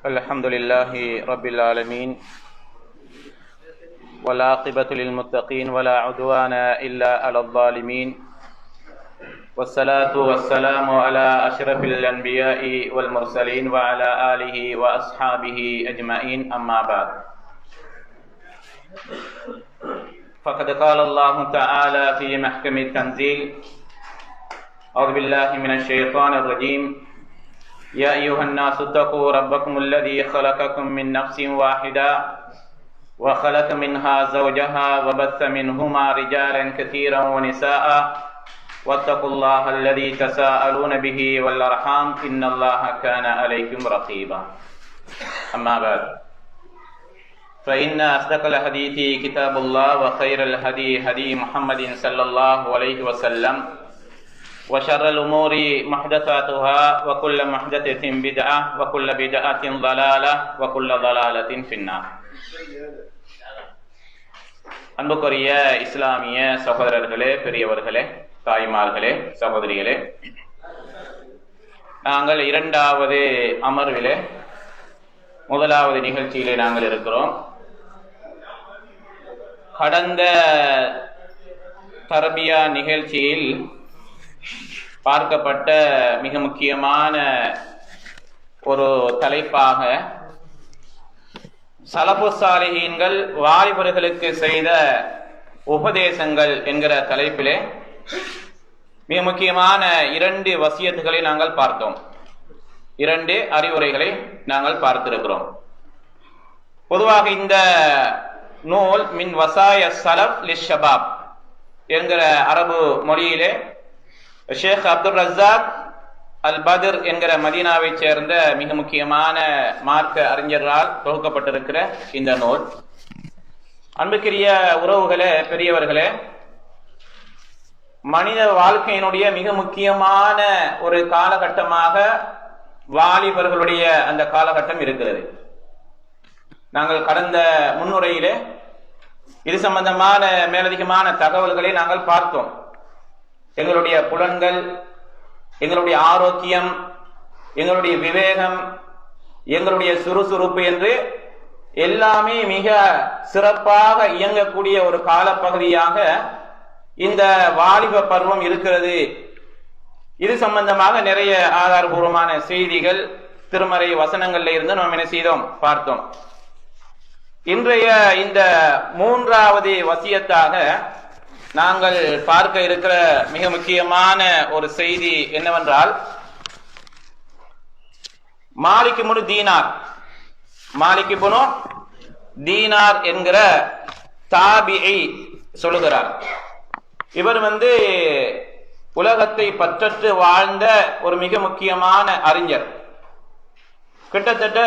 الحمد لله رب العالمين والعاقبة للمتقين ولا عدوان إلا على الظالمين. والصلاة والسلام على أشرف الأنبياء والمرسلين وعلى آله وأصحابه أجمعين أما بعد. فقد قال الله تعالى في محكم التنزيل أعوذ بالله من الشيطان الرجيم. يا أيها الناس اتقوا ربكم الذي خلقكم من نفس واحدة وخلق منها زوجها وبث منهما رجالا كثيرا ونساء. واتقوا الله الذي تساءلون به والأرحام. إن الله كان عليكم رقيبا. أما بعد فإن أصدق الحديث كتاب الله وخير الهدي هدي محمد صلى الله عليه وسلم. وشر الأمور محدثاتها وكل محدثة بدعة وكل بدعة ضلالة وكل ضلالة في النار அன்புக்குரிய இஸ்லாமிய சகோதரர்களே பெரியவர்களே தாய்மார்களே சகோதரிகளே நாங்கள் இரண்டாவது அமர்விலே முதலாவது நிகழ்ச்சியிலே நாங்கள் இருக்கிறோம் கடந்த தரபியா நிகழ்ச்சியில் பார்க்கப்பட்ட மிக முக்கியமான ஒரு தலைப்பாக சலபு வாலிபர்களுக்கு செய்த உபதேசங்கள் என்கிற தலைப்பிலே மிக முக்கியமான இரண்டு வசியத்துகளை நாங்கள் பார்த்தோம். இரண்டு அறிவுரைகளை நாங்கள் பார்த்திருக்கிறோம். பொதுவாக இந்த நூல் மின் வசாய சலப் லிஷபாப் என்கிற அரபு மொழியிலே ஷேக் அப்துல் ரசாக் அல் பதிர் என்கிற மதீனாவை சேர்ந்த மிக முக்கியமான மார்க்க அறிஞர்களால் தொகுக்கப்பட்டிருக்கிற இந்த நூல். அன்புக்குரிய உறவுகளே பெரியவர்களே மனித வாழ்க்கையினுடைய மிக முக்கியமான ஒரு காலகட்டமாக வாலிபர்களுடைய அந்த காலகட்டம் இருக்கிறது. நாங்கள் கடந்த முன்னுரையிலே இது சம்பந்தமான மேலதிகமான தகவல்களை நாங்கள் பார்த்தோம். எங்களுடைய புலன்கள் எங்களுடைய ஆரோக்கியம் எங்களுடைய விவேகம் எங்களுடைய சுறுசுறுப்பு என்று எல்லாமே மிக சிறப்பாக இயங்கக்கூடிய ஒரு காலப்பகுதியாக இந்த வாலிப பருவம் இருக்கிறது. இது சம்பந்தமாக நிறைய ஆதாரபூர்வமான செய்திகள் திருமறை வசனங்கள்ல இருந்து நாம் என்ன செய்தோம்? பார்த்தோம். இன்றைய இந்த மூன்றாவது வசியத்தாக நாங்கள் பார்க்க இருக்கிற மிக முக்கியமான ஒரு செய்தி என்னவென்றால் மாலிக்கு முழு தீனார். மாலிக்கு புனு தீனார் என்கிற தாபியை சொல்லுகிறார். இவர் வந்து உலகத்தை பற்றற்று வாழ்ந்த ஒரு மிக முக்கியமான அறிஞர். கிட்டத்தட்ட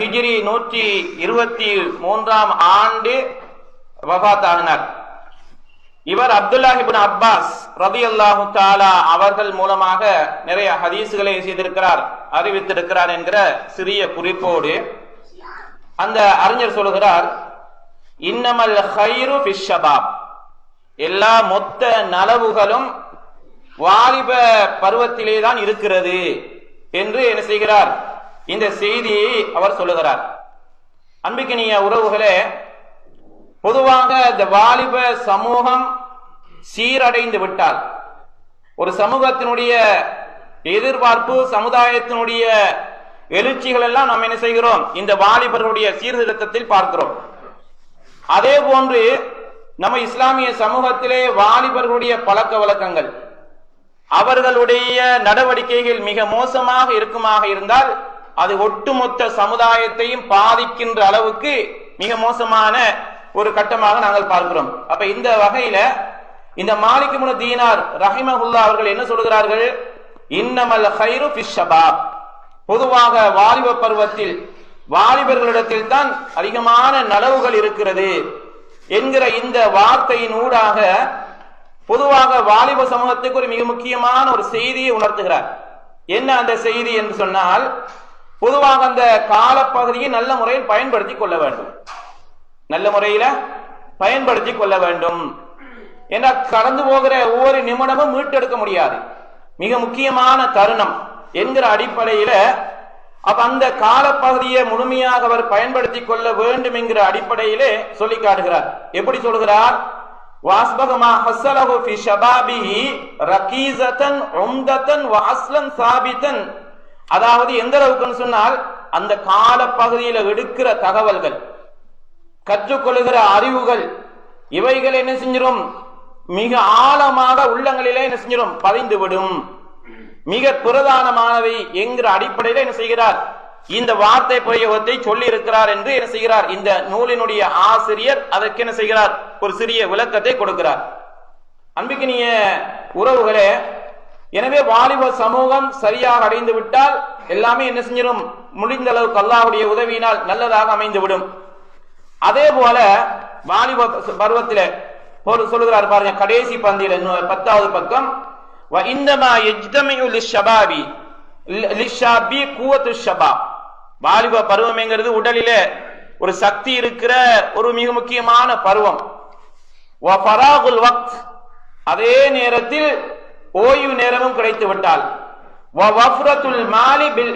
ஹிஜிரி நூற்றி இருபத்தி மூன்றாம் ஆண்டு வபாத்தாகினார் இவர் அப்துல்லாஹிபின் அப்பாஸ் ரதி அல்லாஹு தாலா அவர்கள் மூலமாக நிறைய ஹதீசுகளை செய்திருக்கிறார் அறிவித்திருக்கிறார் என்கிற சிறிய குறிப்போடு அந்த அறிஞர் சொல்லுகிறார் இன்னமல் ஹைரு பிஷபாப் எல்லா மொத்த நலவுகளும் வாலிப பருவத்திலே தான் இருக்கிறது என்று என்ன செய்கிறார்? இந்த செய்தியை அவர் சொல்லுகிறார். அன்பிக்கினிய உறவுகளே பொதுவாக இந்த வாலிப சமூகம் சீரடைந்து விட்டால் ஒரு சமூகத்தினுடைய எதிர்பார்ப்பு சமுதாயத்தினுடைய எழுச்சிகள் எல்லாம் நாம் என்ன செய்கிறோம்? இந்த வாலிபர்களுடைய சீர்திருத்தத்தில் பார்க்கிறோம். அதே போன்று நம்ம இஸ்லாமிய சமூகத்திலே வாலிபர்களுடைய பழக்க வழக்கங்கள் அவர்களுடைய நடவடிக்கைகள் மிக மோசமாக இருக்குமாக இருந்தால் அது ஒட்டுமொத்த சமுதாயத்தையும் பாதிக்கின்ற அளவுக்கு மிக மோசமான ஒரு கட்டமாக நாங்கள் பார்க்கிறோம். அப்ப இந்த வகையில இந்த மாலிக்கு முன தீனார் ரஹிமஹுல்லா அவர்கள் என்ன சொல்கிறார்கள்? இன்னமல் ஹைரு பிஷபாப் பொதுவாக வாலிப பருவத்தில் வாலிபர்களிடத்தில் தான் அதிகமான நலவுகள் இருக்கிறது என்கிற இந்த வார்த்தையின் ஊடாக பொதுவாக வாலிப சமூகத்துக்கு ஒரு மிக முக்கியமான ஒரு செய்தியை உணர்த்துகிறார். என்ன அந்த செய்தி என்று சொன்னால் பொதுவாக அந்த காலப்பகுதியை நல்ல முறையில் பயன்படுத்தி கொள்ள வேண்டும். நல்ல முறையில பயன்படுத்தி கொள்ள வேண்டும். ஏன்னா கடந்து போகிற ஒவ்வொரு நிமிடமும் மீட்டெடுக்க முடியாது. மிக முக்கியமான தருணம் என்கிற அடிப்படையில அப்ப அந்த காலப்பகுதியை முழுமையாக அவர் பயன்படுத்திக் கொள்ள வேண்டும் என்கிற அடிப்படையிலே சொல்லி காட்டுகிறார். எப்படி சொல்கிறார்? வாஸ்பகமா ஹஸ்ஸலஹு ஃபி ஷபாபிஹி ரகீஸத்தன் உம்தத்தன் சாபித்தன் அதாவது எந்த அளவுக்குன்னு சொன்னால் அந்த காலப்பகுதியில எடுக்கிற தகவல்கள். கற்றுக்கொள்ளுகிற அறிவுகள் இவைகள் என்ன செஞ்சிடும் மிக ஆழமாக உள்ளங்களிலே என்ன செஞ்சிடும் பதிந்துவிடும். மிக பிரதானமானவை என்கிற அடிப்படையில் என்ன செய்கிறார்? இந்த வார்த்தை பிரயோகத்தை சொல்லி இருக்கிறார் என்று என்ன செய்கிறார்? இந்த நூலினுடைய ஆசிரியர் அதற்கு என்ன செய்கிறார்? ஒரு சிறிய விளக்கத்தை கொடுக்கிறார். அன்பிக்கினிய உறவுகளே எனவே வாலிப சமூகம் சரியாக அடைந்து விட்டால் எல்லாமே என்ன செஞ்சிடும் முடிந்த அளவுக்கு அல்லாவுடைய உதவியினால் நல்லதாக அமைந்துவிடும். அதே போல வாலிப பருவத்தில ஒரு சொல்லுகிறார் பாருங்க கடைசி பந்தியில பத்தாவது பக்கம். இந்தமா எஜ்தமையு லிஷபாபி. லிஷாபி கூவத்து ஷபாப் வாலிப பருவம்ங்கிறது உடலிலே ஒரு சக்தி இருக்கிற ஒரு மிக முக்கியமான பருவம். அதே நேரத்தில் ஓய்வு நேரமும் கிடைத்து விட்டால் மாலி பில்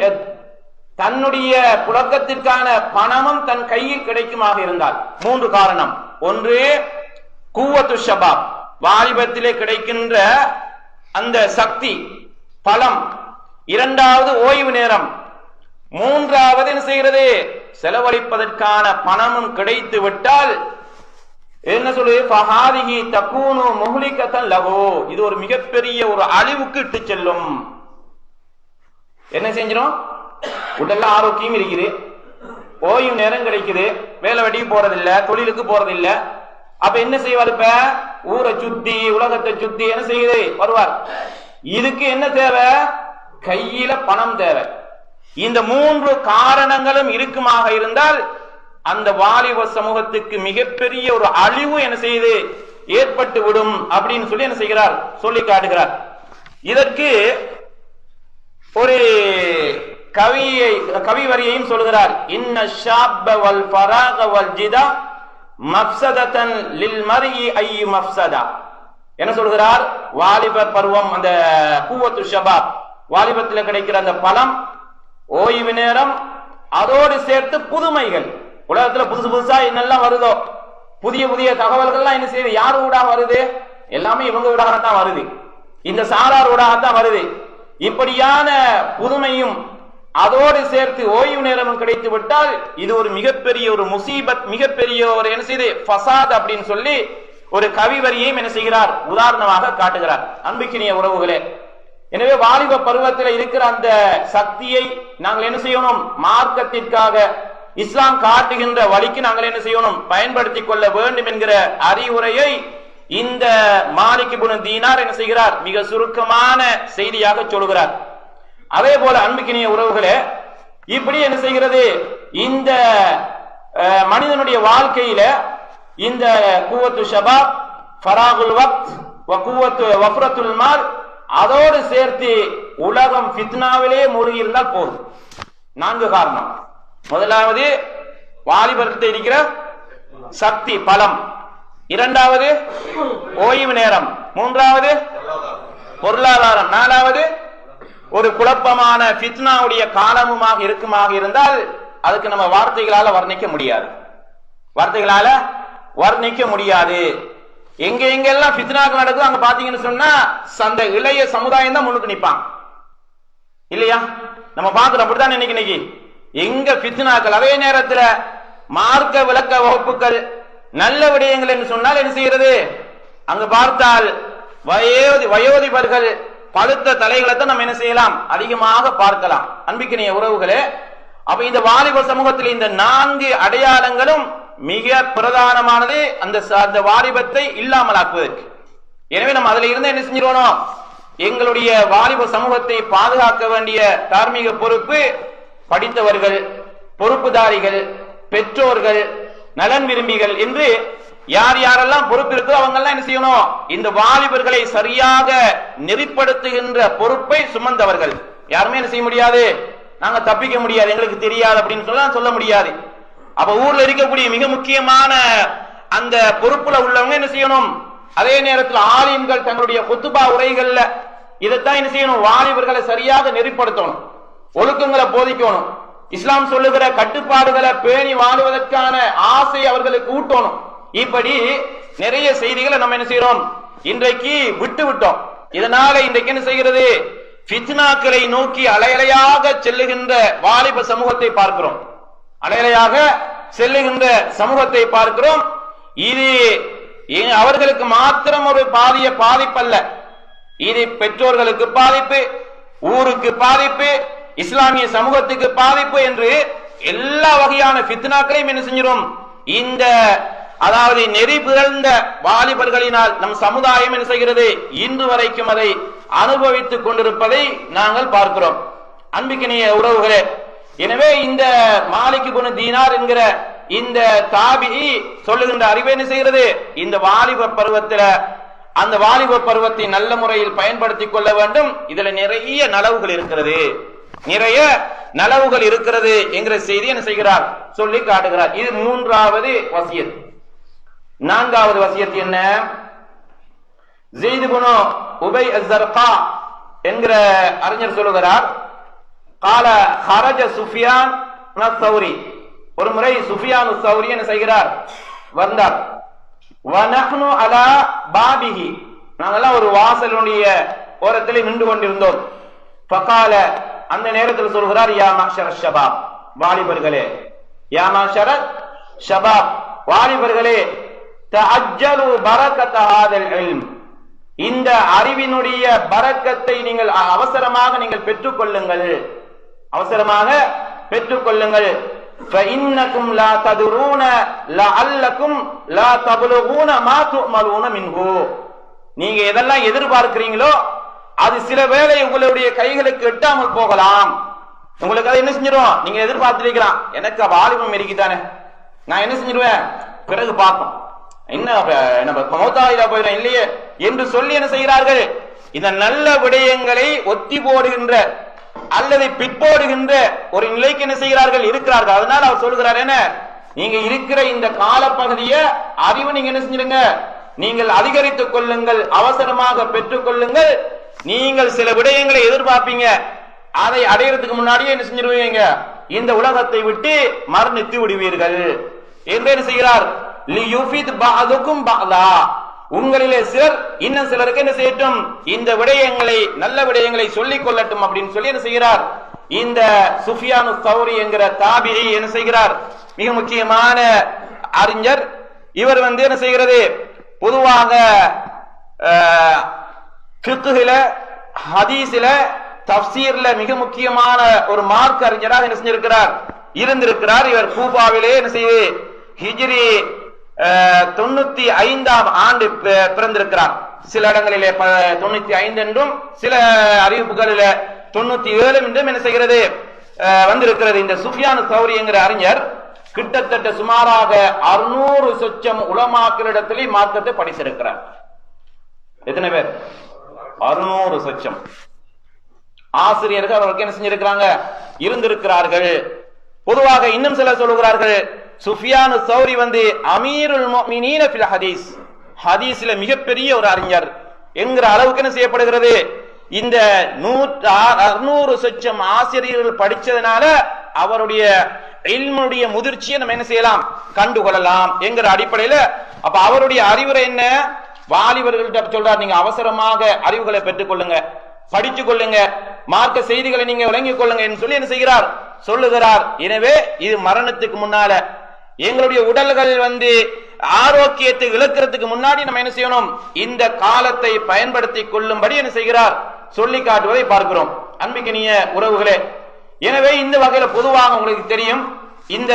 தன்னுடைய புழக்கத்திற்கான பணமும் தன் கையில் கிடைக்குமாக இருந்தால். மூன்று காரணம். ஒன்று கூவத்து ஷபாப். வாலிபத்திலே கிடைக்கின்ற அந்த சக்தி பலம் இரண்டாவது ஓய்வு நேரம். மூன்றாவது என்ன செய்கிறது? செலவழிப்பதற்கான பணமும் கிடைத்து விட்டால் என்ன சொல்லுது? ஃபஹாதிஹி தக்கூனு முஹ்லிகத்தன் லஹு. இது ஒரு மிகப்பெரிய ஒரு அழிவுக்கு இட்டு செல்லும். என்ன செஞ்சிடும் உடல்ல ஆரோக்கியம் இருக்குது. ஓய்வு நேரம் கிடைக்குது. வேலை வெட்டியும் போறதில்ல. தொழிலுக்கு போறதில்ல. அப்ப என்ன செய்வார் இப்ப? ஊரை சுத்தி உலகத்தை சுத்தி என்ன செய்யுது? வருவார். இதுக்கு என்ன தேவை? கையில பணம் தேவை. இந்த மூன்று காரணங்களும் இருக்குமாக இருந்தால் அந்த வாலிப சமூகத்துக்கு மிகப்பெரிய ஒரு அழிவு என்ன செய்யுது? ஏற்பட்டு விடும் அப்படின்னு சொல்லி என்ன செய்கிறார்? சொல்லி காட்டுகிறார். இதற்கு ஒரு கவியை கவி வரியையும் சொல்கிறார். இன்ன ஷாப்ப வல் ஃபராக வல் ஜிதா மப்சதத்தன் லில் மர்இ மப்சதா என்ன சொல்கிறார்? வாலிப பருவம் அந்த கூவத்து ஷபாப். வாலிபத்தில் கிடைக்கிற அந்த பலம் ஓய்வு நேரம் அதோடு சேர்த்து புதுமைகள். உலகத்துல புதுசு புதுசா என்னெல்லாம் வருதோ புதிய புதிய தகவல்கள்லாம் என்ன செய்யுது? யார் ஊடாக வருது? எல்லாமே இவங்க ஊடாகத்தான் வருது. இந்த சாரார் ஊடாகத்தான் வருது. இப்படியான புதுமையும் அதோடு சேர்த்து ஓய்வு நேரமும் கிடைத்து விட்டால் இது ஒரு மிகப்பெரிய ஒரு முசீபத் மிகப்பெரிய ஒரு என்ன செய்து ஃபசாத் அப்படின்னு சொல்லி ஒரு கவி வரியையும் என்ன செய்கிறார் உதாரணமாக காட்டுகிறார். அன்புக்கினிய உறவுகளே எனவே வாலிப பருவத்தில் இருக்கிற அந்த சக்தியை நாங்கள் என்ன செய்யணும் மார்க்கத்திற்காக இஸ்லாம் காட்டுகின்ற வழிக்கு நாங்கள் என்ன செய்யணும் பயன்படுத்திக் கொள்ள வேண்டும் என்கிற அறிவுரையை இந்த மாலிக் தீனார் என்ன செய்கிறார் மிக சுருக்கமான செய்தியாக சொல்கிறார். அதே போல அன்புக்கினிய உறவுகளே இப்படி என்ன செய்கிறது? இந்த மனிதனுடைய வாழ்க்கையில இந்த கூவத்து ஷபாப் ஃபராகுல் வக்த் வகுவத்து வஃப்ரத்துல் மால் அதோடு சேர்த்து உலகம் ஃபித்னாவிலே மூழ்கி இருந்தால் போதும். நான்கு காரணம். முதலாவது வாலிபத்தில் இருக்கிற சக்தி பலம். இரண்டாவது ஓய்வு நேரம். மூன்றாவது பொருளாதாரம். நாலாவது ஒரு குழப்பமான பித்னாவுடைய காலமுமாக இருக்குமாக இருந்தால் அதுக்கு நம்ம வார்த்தைகளால வர்ணிக்க முடியாது. வார்த்தைகளால வர்ணிக்க முடியாது. எங்க எங்கெல்லாம் பித்னாக்கள் நடக்குது அங்க பாத்தீங்கன்னு சொன்னா அந்த இளைய சமுதாயம் தான் முன்னுக்கு நிற்பான் இல்லையா? நம்ம பாக்குறோம் அப்படித்தான் இன்னைக்கு இன்னைக்கு. எங்க பித்னாக்கள் அதே நேரத்துல மார்க்க விளக்க வகுப்புகள் நல்ல விடயங்கள் என்று சொன்னால் என்ன செய்யறது? அங்க பார்த்தால் வயோதி வயோதிபர்கள் பழுத்த தலைகளை தான் நம்ம என்ன செய்யலாம்? அதிகமாக பார்க்கலாம். அன்பிக்கினிய உறவுகளே அப்ப இந்த வாலிப சமூகத்தில் இந்த நான்கு அடையாளங்களும் மிக பிரதானமானது அந்த அந்த வாலிபத்தை இல்லாமலாக்குவதற்கு. எனவே நம்ம அதுல இருந்து என்ன செஞ்சிருவோம் எங்களுடைய வாலிப சமூகத்தை பாதுகாக்க வேண்டிய தார்மீக பொறுப்பு படித்தவர்கள் பொறுப்புதாரிகள் பெற்றோர்கள் நலன் விரும்பிகள் என்று யார் யாரெல்லாம் பொறுப்பு இருக்கோ அவங்க எல்லாம் என்ன செய்யணும்? இந்த வாலிபர்களை சரியாக நெறிப்படுத்துகின்ற பொறுப்பை சுமந்தவர்கள். யாருமே என்ன செய்ய முடியாது? நாங்க தப்பிக்க முடியாது எங்களுக்கு தெரியாது அப்படின்னு சொல்ல சொல்ல முடியாது. அப்ப ஊர்ல இருக்கக்கூடிய மிக முக்கியமான அந்த பொறுப்புல உள்ளவங்க என்ன செய்யணும்? அதே நேரத்தில் ஆலயங்கள் தங்களுடைய கொத்துபா உரைகள்ல இதைத்தான் என்ன செய்யணும்? வாலிபர்களை சரியாக நெறிப்படுத்தணும். ஒழுக்கங்களை போதிக்கணும். இஸ்லாம் சொல்லுகிற கட்டுப்பாடுகளை பேணி வாழுவதற்கான ஆசை அவர்களுக்கு ஊட்டணும். இப்படி நிறைய செய்திகளை நம்ம என்ன செய்யறோம்? இன்றைக்கு விட்டு விட்டோம். இதனால இன்றைக்கு என்ன செய்கிறது? ஃபித்னாக்களை நோக்கி அலையலையாக செல்லுகின்ற வாலிப சமூகத்தை பார்க்கிறோம். அலையலையாக செல்லுகின்ற சமூகத்தை பார்க்கிறோம். இது அவர்களுக்கு மாத்திரம் ஒரு பாதிய பாதிப்பல்ல. இது பெற்றோர்களுக்கு பாதிப்பு ஊருக்கு பாதிப்பு இஸ்லாமிய சமூகத்துக்கு பாதிப்பு என்று எல்லா வகையான ஃபித்னாக்களையும் என்ன செஞ்சிடும் இந்த அதாவது நெறி பிறந்த வாலிபர்களினால் நம் சமுதாயம் என்ன செய்கிறது? இன்று வரைக்கும் அதை அனுபவித்துக் கொண்டிருப்பதை நாங்கள் பார்க்கிறோம். அன்பிக்கினிய உறவுகளே எனவே இந்த மாலிக்கு குண தீனார் என்கிற இந்த தாபி சொல்லுகின்ற அறிவை என்ன செய்கிறது? இந்த வாலிப பருவத்தில அந்த வாலிப பருவத்தை நல்ல முறையில் பயன்படுத்திக் கொள்ள வேண்டும். இதுல நிறைய நலவுகள் இருக்கிறது. நிறைய நலவுகள் இருக்கிறது என்கிற செய்தி என்ன செய்கிறார்? சொல்லி காட்டுகிறார். இது மூன்றாவது வசியத். நான்காவது வசியத்து என்ன? ஜெயிது குனோ உபை அஸ்ஸர்கா என்கிற அறிஞர் சொல்லுகிறார் கால ஹரஜ சுஃபியான் சௌரி ஒரு முறை சுஃபியான் சௌரி என்ன செய்கிறார்? வந்தார். வனஹ்னு அலா பாபிஹி. நாங்கெல்லாம் ஒரு வாசலுடைய ஓரத்தில் நின்று கொண்டிருந்தோம். பகால அந்த நேரத்தில் சொல்கிறார் யா மாஷர ஷபாப். வாலிபர்களே யா மாஷர ஷபாப். வாலிபர்களே இந்த அறிவினுடைய பரக்கத்தை நீங்கள் அவசரமாக நீங்கள் பெற்றுக் கொள்ளுங்கள் அவசரமாக பெற்றுக் கொள்ளுங்கள் நீங்க எதெல்லாம் எதிர்பார்க்கிறீங்களோ அது சில வேளை உங்களுடைய கைகளுக்கு எட்டாமல் போகலாம். உங்களுக்கு அதை என்ன செஞ்சிடும் நீங்க எதிர்பார்த்திருக்கிறான் எனக்கு வாலிபம் இருக்குதானே நான் என்ன செஞ்சிருவேன்? பிறகு பார்ப்போம். என்ன நம்ம மௌத்தாயிலா போயிடும் இல்லையே? என்று சொல்லி என்ன செய்கிறார்கள்? இந்த நல்ல விடயங்களை ஒத்தி போடுகின்ற அல்லது பிற்போடுகின்ற ஒரு நிலைக்கு என்ன செய்கிறார்கள்? இருக்கிறார்கள். அதனால அவர் சொல்லுகிறார் என்ன? நீங்க இருக்கிற இந்த காலப்பகுதியை அறிவு நீங்க என்ன செஞ்சிருங்க நீங்கள் அதிகரித்துக் கொள்ளுங்கள் அவசரமாக பெற்றுக் கொள்ளுங்கள். நீங்கள் சில விடயங்களை எதிர்பார்ப்பீங்க. அதை அடையிறதுக்கு முன்னாடியே என்ன செஞ்சிருவீங்க இந்த உலகத்தை விட்டு மரணித்து விடுவீர்கள். என்று என்ன செய்கிறார்? உங்களிலே சிலர் இன்னும் சிலருக்கு என்ன செய்யட்டும்? இந்த விடயங்களை நல்ல விடயங்களை சொல்லிக் கொள்ளட்டும் அப்படின்னு சொல்லி என்ன செய்கிறார்? இந்த சுஃபியானு சௌரி என்கிற தாபிரி என்ன செய்கிறார்? மிக முக்கியமான அறிஞர். இவர் வந்து என்ன செய்கிறது? பொதுவாக அஹ், ஹதீஸில தப்சீர்ல மிக முக்கியமான ஒரு மார்க் அறிஞராக என்ன செஞ்சிருக்கிறார்? இருந்திருக்கிறார். இவர் கூபாவிலே என்ன செய்து ஹிஜ்ரி தொண்ணூத்தி ஐந்தாம் ஆண்டு பிறந்திருக்கிறார். சில இடங்களிலே ப- தொண்ணூத்தி ஐந்து என்றும் சில அறிவிப்புகளில தொண்ணூத்தி ஏழு என்றும் என்ன செய்கிறது? வந்திருக்கிறது. இந்த சுஃபியானு சௌரி என்கிற அறிஞர் கிட்டத்தட்ட சுமாராக அறுநூறு சொச்சம் உலமாக்களிடத்திலே மார்க்கத்தை படிச்சிருக்கிறார் எத்தனை பேர்? அறுநூறு சொச்சம். ஆசிரியர்கள் அவர்களுக்கு என்ன செஞ்சிருக்கிறாங்க? இருந்திருக்கிறார்கள். பொதுவாக இன்னும் சிலர் சொல்லுகிறார்கள் சுஃபியானு சௌரி வந்து அமீருல் முஃமினீன ஹதீஸ். ஹதீஸ்ல மிகப்பெரிய ஒரு அறிஞர். என்கிற அளவுக்கு என்ன செய்யப்படுகிறது? இந்த நூற்று அறுநூறு சொச்சம் ஆசிரியர்கள் படிச்சதுனால அவருடைய இல்முடைய முதிர்ச்சியை நம்ம என்ன செய்யலாம்? கண்டுகொள்ளலாம் என்கிற அடிப்படையில. அப்ப அவருடைய அறிவுரை என்ன? வாலிபர்கள்ட்ட சொல்றாரு நீங்க அவசரமாக அறிவுகளை பெற்றுக்கொள்ளுங்க படிச்சு கொள்ளுங்க மார்க்க செய்திகளை நீங்க விளங்கிக் கொள்ளுங்க என்று சொல்லி என்ன செய்கிறார்? சொல்லுகிறார். எனவே இது மரணத்துக்கு முன்னால எங்களுடைய உடல்கள் வந்து ஆரோக்கியத்தை இழக்கிறதுக்கு முன்னாடி நம்ம என்ன செய்யணும்? இந்த காலத்தை பயன்படுத்தி கொள்ளும்படி என்ன செய்கிறார்? சொல்லி காட்டுவதை பார்க்கிறோம். அன்பிக்கனிய உறவுகளே எனவே இந்த வகையில பொதுவாக உங்களுக்கு தெரியும். இந்த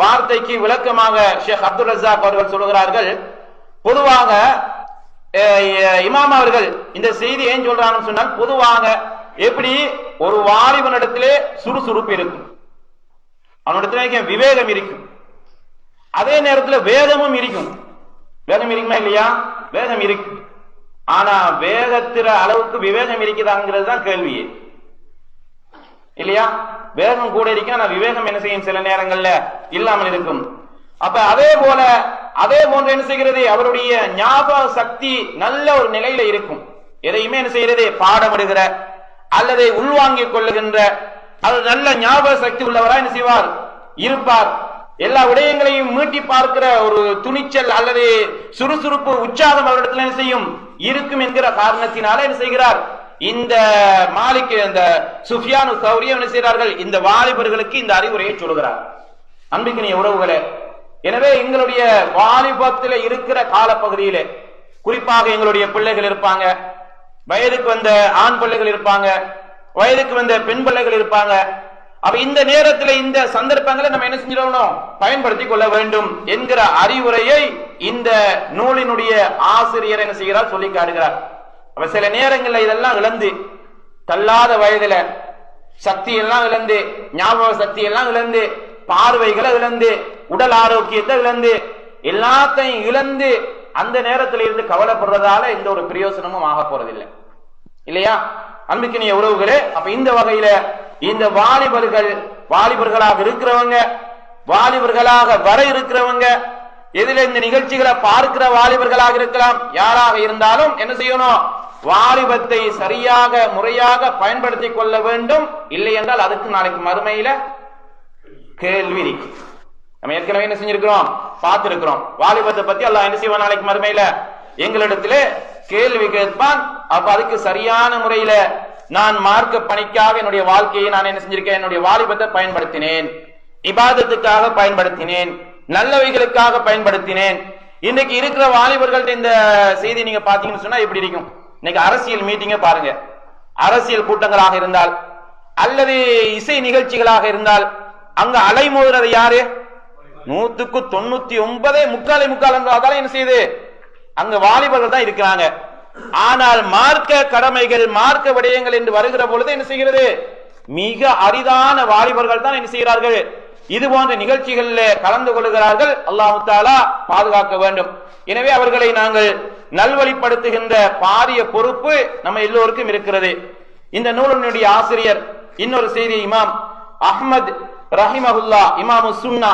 வார்த்தைக்கு விளக்கமாக ஷேக் அப்துல் ரசாக் அவர்கள் சொல்கிறார்கள். பொதுவாக இமாம் அவர்கள் இந்த செய்தி ஏன் சொல்றாங்கன்னு சொன்னால் பொதுவாக எப்படி ஒரு வாலிபனிடத்திலே சுறுசுறுப்பு இருக்கும். அவனிடத்துல விவேகம் இருக்கும். அதே நேரத்துல வேதமும் இருக்கும். வேதம் இருக்குமா இல்லையா? வேதம் இருக்கு. ஆனா வேகத்திற அளவுக்கு விவேகம் இருக்குதாங்கிறது தான் கேள்வியே இல்லையா? வேகம் கூட இருக்கும் ஆனா விவேகம் என்ன செய்யும் சில நேரங்கள்ல? இல்லாமல் இருக்கும். அப்ப அதே போல அதே போன்று என்ன செய்கிறது? அவருடைய ஞாபக சக்தி நல்ல ஒரு நிலையில இருக்கும். எதையுமே என்ன செய்யறது பாடமிடுகிற அல்லது உள்வாங்கிக் கொள்ளுகின்ற அது நல்ல ஞாபக சக்தி உள்ளவரா என்ன செய்வார்? இருப்பார். எல்லா விடயங்களையும் மீட்டி பார்க்கிற ஒரு துணிச்சல் அல்லது சுறுசுறுப்பு உற்சாகம் அவரிடத்துல என்ன செய்யும்? இருக்கும் என்கிற காரணத்தினால என்ன செய்கிறார்? இந்த மாலிக்கு இந்த சுஃபியானு சௌரியம் என்ன செய்கிறார்கள்? இந்த வாலிபர்களுக்கு இந்த அறிவுரையை சொல்கிறார். அன்பிக்கினிய உறவுகளே எனவே எங்களுடைய வாலிபத்தில் இருக்கிற காலப்பகுதியிலே குறிப்பாக எங்களுடைய பிள்ளைகள் இருப்பாங்க வயதுக்கு வந்த ஆண் பிள்ளைகள் இருப்பாங்க வயதுக்கு வந்த பெண் பிள்ளைகள் இருப்பாங்க. அப்ப இந்த நேரத்தில் இந்த சந்தர்ப்பங்களை நம்ம என்ன செஞ்சிடணும்? பயன்படுத்தி கொள்ள வேண்டும் என்கிற அறிவுரையை இந்த நூலினுடைய ஆசிரியர் என்ன செய்கிறார்? சொல்லி காடுகிறார் அப்ப சில நேரங்கள்ல இதெல்லாம் இழந்து தள்ளாத வயதுல சக்தி எல்லாம் இழந்து ஞாபக சக்தி எல்லாம் இழந்து பார்வைகளை இழந்து உடல் ஆரோக்கியத்தை இழந்து எல்லாத்தையும் இழந்து அந்த நேரத்தில் இருந்து கவலைப்படுறதால எந்த ஒரு பிரயோசனமும் ஆக போறதில்லை. இல்லையா? அன்புக்கினிய உறவுகளே அப்ப இந்த வகையில இந்த வாலிபர்கள் வாலிபர்களாக இருக்கிறவங்க வாலிபர்களாக வர இருக்கிறவங்க எதில இந்த நிகழ்ச்சிகளை பார்க்கிற வாலிபர்களாக இருக்கலாம் யாராக இருந்தாலும் என்ன செய்யணும்? வாலிபத்தை சரியாக முறையாக பயன்படுத்தி கொள்ள வேண்டும். இல்லை என்றால் அதுக்கு நாளைக்கு மறுமையில கேள்வி இருக்கு நம்ம ஏற்கனவே என்ன செஞ்சிருக்கிறோம்? பார்த்திருக்கிறோம். வாலிபத்தை பத்தி எல்லாம் என்ன செய்வோம் நாளைக்கு மறுமையில? எங்களிடத்துல கேள்வி கேட்பான். அப்ப அதுக்கு சரியான முறையில நான் மார்க்க பணிக்காக என்னுடைய வாழ்க்கையை நான் என்ன செஞ்சிருக்கேன்? என்னுடைய வாலிபத்தை பயன்படுத்தினேன். இபாதத்துக்காக பயன்படுத்தினேன். நல்லவைகளுக்காக பயன்படுத்தினேன். இன்னைக்கு இருக்கிற வாலிபர்கள்ட்ட இந்த செய்தி நீங்க பாத்தீங்கன்னு சொன்னா எப்படி இருக்கும்? இன்னைக்கு அரசியல் மீட்டிங்க பாருங்க. அரசியல் கூட்டங்களாக இருந்தால் அல்லது இசை நிகழ்ச்சிகளாக இருந்தால் அங்க அலைமோதுறது யாரு? நூத்துக்கு தொண்ணூத்தி ஒன்பதே முக்காலை முக்கால் என்றால் என்ன செய்யுது? அங்க வாலிபர்கள் தான் இருக்கிறாங்க. ஆனால் மார்க்க கடமைகள் மார்க்க விடயங்கள் என்று வருகிற பொழுது என்ன செய்கிறது? மிக அரிதான வாலிபர்கள் தான் என்ன செய்கிறார்கள்? இது போன்ற நிகழ்ச்சிகளில் கலந்து கொள்கிறார்கள். அல்லாஹு தாலா பாதுகாக்க வேண்டும். எனவே அவர்களை நாங்கள் நல்வழிப்படுத்துகின்ற பாரிய பொறுப்பு நம்ம எல்லோருக்கும் இருக்கிறது. இந்த நூலினுடைய ஆசிரியர் இன்னொரு செய்தி இமாம் அஹ்மத் ரஹிமஹுல்லா இமாமு சுன்னா.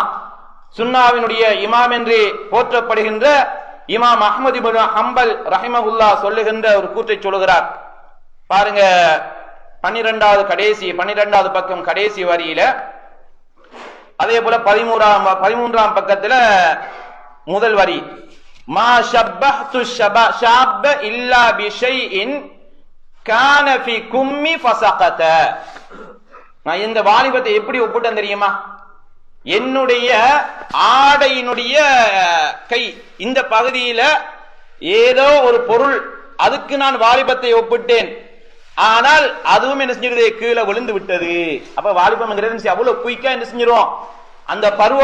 சுன்னாவினுடைய இமாம் என்று போற்றப்படுகின்ற இமாம் அஹமது இப்னு ஹம்பல் ரஹிமகுல்லா சொல்லுகின்ற ஒரு கூற்றை சொல்லுகிறார். பாருங்க பன்னிரெண்டாவது கடைசி பன்னிரெண்டாவது பக்கம் கடைசி வரியில அதே போல பதிமூறாம் பதிமூன்றாம் பக்கத்துல முதல் வரி மா ஷப்பஹ்து ஷப ஷாப்ப இல்லா பிஷைஇன் கான ஃபி கும்மி ஃபஸகத நான் இந்த வாலிபத்தை எப்படி ஒப்பிட்டேன் தெரியுமா? என்னுடைய ஆடையினுடைய கை. இந்த பகுதியில ஏதோ ஒரு பொருள் அதுக்கு நான் வாலிபத்தை ஒப்பிட்டேன். ஆனால் அதுவும் என்ன செஞ்சிருது கீழே விழுந்து விட்டது. அப்ப வாலிபம் அவ்வளவு குயிக்கா என்ன செஞ்சிரும்? அந்த பருவ